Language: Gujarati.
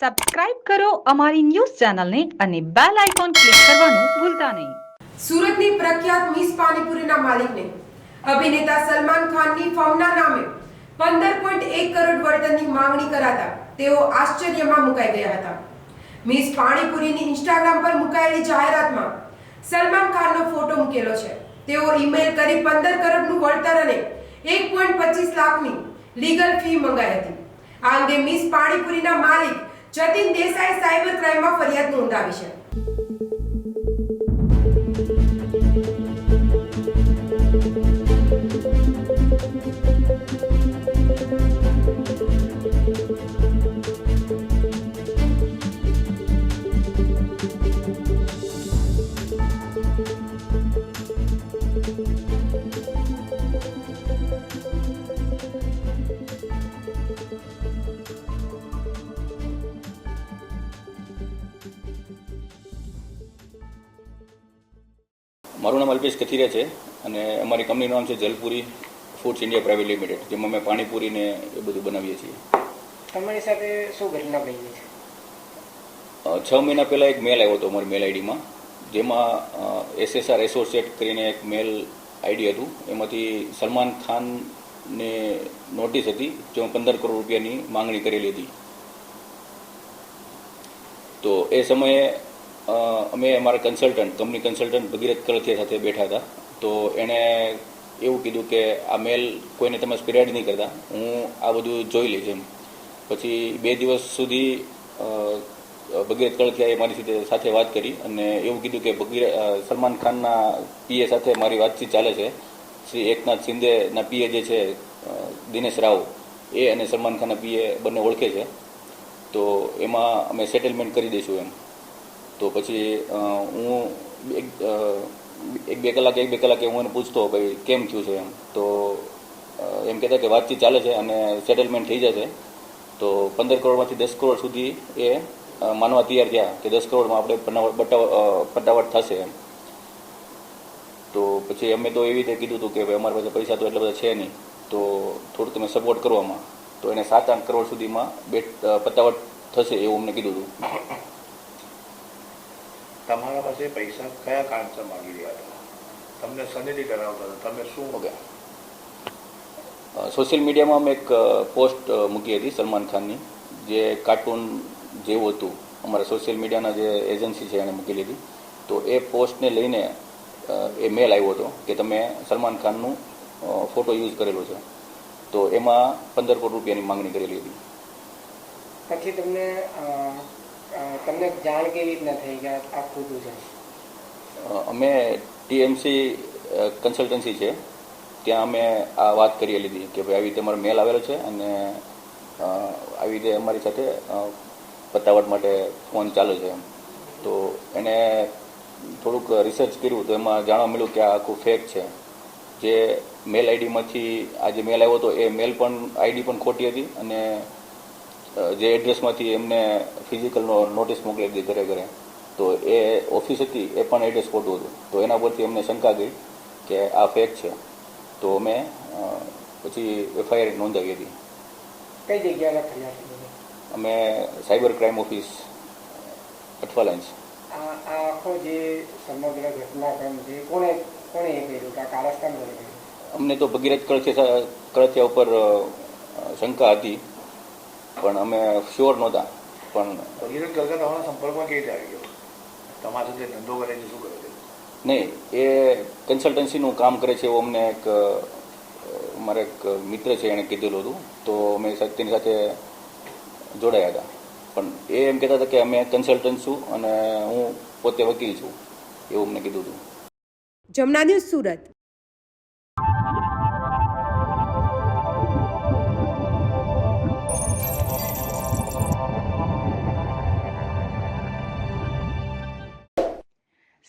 સબસ્ક્રાઇબ કરો અમારી ન્યૂઝ ચેનલને અને બેલ આઇકોન ક્લિક કરવાનું ભૂલતા નહીં. સુરતની પ્રખ્યાત મિસ પાણીપુરીના માલિકને અભિનેતા સલમાન ખાનની ફોર્મના નામે પંદર પોઈન્ટ એક કરોડ વળતરની માંગણી કરાતા તેઓ આશ્ચર્યમાં મુકાઈ ગયા હતા. મિસ પાણીપુરીની ઇન્સ્ટાગ્રામ પર મુકાયેલી જાહેરાતમાં સલમાન ખાનનો ફોટો મૂકેલો છે. તેઓ ઈમેલ કરી પંદર કરોડનું વળતર અને એક પોઈન્ટ પચીસ લાખની લીગલ ફી મંગાઈ હતી. આ અંગે મિસ પાણીપુરીના માલિક જતીન દેસાઈ સાયબર ક્રાઇમમાં ફરિયાદ નોંધાવી છે. મારું નામ અલ્પેશ કથિરિયા છે અને અમારી કંપનીનું નામ છે Jalpuri foods India private limited જેમાં અમે પાણીપુરી ને એ બધું બનાવીએ છીએ. તમારી સાથે શું ઘટના બની છે? છ મહિના પહેલાં એક મેલ આવ્યો હતો અમારી મેલ આઈડીમાં જેમાં એસએસઆર એસોસિએટ કરીને એક મેલ આઈડી હતું. એમાંથી સલમાન ખાનને નોટિસ હતી જેમાં પંદર કરોડ રૂપિયાની માંગણી કરેલી હતી. તો એ સમયે અમે અમારા consultant company consultant Bhagirath Kalathiya સાથે બેઠા હતા. તો એણે એવું કીધું કે આ મેલ કોઈને તમે સ્પ્રેડ નહીં કરતા. હું આ બધું જોઈ લઈશ એમ. પછી બે દિવસ સુધી ભગીરથ કળથિયાએ મારી સાથે વાત કરી અને એવું કીધું કે ભગીર સલમાન ખાનના પીએ સાથે મારી વાતચીત ચાલે છે. શ્રી એકનાથ શિંદેના પીએ જે છે દિનેશ રાવ, એ અને સલમાન ખાનના પીએ બંને ઓળખે છે. તો એમાં અમે સેટલમેન્ટ કરી દઈશું એમ. તો પછી હું એક બે કલાક, એક બે કલાકે હું એને પૂછતો ભાઈ કેમ થયું છે એમ. તો એમ કહેતા કે વાતચીત ચાલે છે અને સેટલમેન્ટ થઈ જશે. તો પંદર કરોડમાંથી દસ કરોડ સુધી એ માનવા તૈયાર થયા કે દસ કરોડમાં આપણે બટાવ- થશે એમ. તો પછી અમે તો એવી રીતે કીધું હતું કે ભાઈ અમારી પાસે પૈસા તો એટલા બધા છે નહીં. તો થોડું તમે સપોર્ટ કરવામાં. તો એને સાત આઠ કરોડ સુધીમાં બેટ પતાવટ થશે એવું અમને કીધું હતું. તમારા પાસે પૈસા કયા કારણસર માંગી રહ્યા હતા તમને સનેરી કરાવતા હતા તમે શું મગ્યા સોશિયલ મીડિયામાં અમે એક પોસ્ટ મૂકી હતી સલમાન ખાનની જે કાર્ટૂન જેવું હતું. અમારા સોશિયલ મીડિયાના જે એજન્સી છે એણે મૂકેલી હતી. તો એ પોસ્ટને લઈને એ મેલ આવ્યો હતો કે તમે સલમાન ખાનનું ફોટો યુઝ કરેલો છે. તો એમાં પંદર કરોડ રૂપિયાની માંગણી કરેલી હતી. પછી તમને તમને જાણ કેવી રીતના થઈ કે આ ખોટું છે અમે ટીએમસી કન્સલ્ટન્સી છે. ત્યાં અમે આ વાત કરી લીધી કે ભાઈ, આવી રીતે અમારો મેલ આવેલો છે અને આવી રીતે અમારી સાથે પતાવટ માટે ફોન ચાલુ છે એમ. તો એને થોડુંક રિસર્ચ કર્યું તો એમાં જાણવા મળ્યું કે આ આખું ફેક છે. જે મેલ આઈડીમાંથી આ જે મેલ આવ્યો હતો એ મેલ પણ આઈડી પણ ખોટી હતી અને જે એડ્રેસમાંથી એમને ફિઝિકલનો નોટિસ મોકલી દીધી ઘરે ઘરે તો એ ઓફિસ હતી એ પણ એડ્રેસ ખોટું હતું. તો એના પરથી અમને શંકા ગઈ કે આ ફેક છે. તો અમે પછી એફઆઈઆર નોંધાવી હતી. કઈ જગ્યાએ ફરિયાદ અમે cyber crime office Athwa lines આ આ આખો જે સમગ્ર ઘટનાક્રમ છે કોણે કોણે એ કર્યું? કે આ કારસ્તાન અમને તો ભગીરથ કળથિયા કળથિયા ઉપર શંકા હતી. પણ અમે શ્યોર નહોતા. પણ ગરગા તમારા સંપર્કમાં કેવી રીતે આવી ગયો? તમારા સાથે ધંધો શું કરે છે? નહીં એ કન્સલ્ટન્સીનું કામ કરે છે એવું અમને એક મારા એક મિત્ર છે એણે કીધેલું હતું. તો અમે તેની સાથે જોડાયા હતા. પણ એ એમ કહેતા હતા કે અમે કન્સલ્ટન્ટ છું અને હું પોતે વકીલ છું એવું અમને કીધું હતું. જમના ન્યૂઝ સુરત.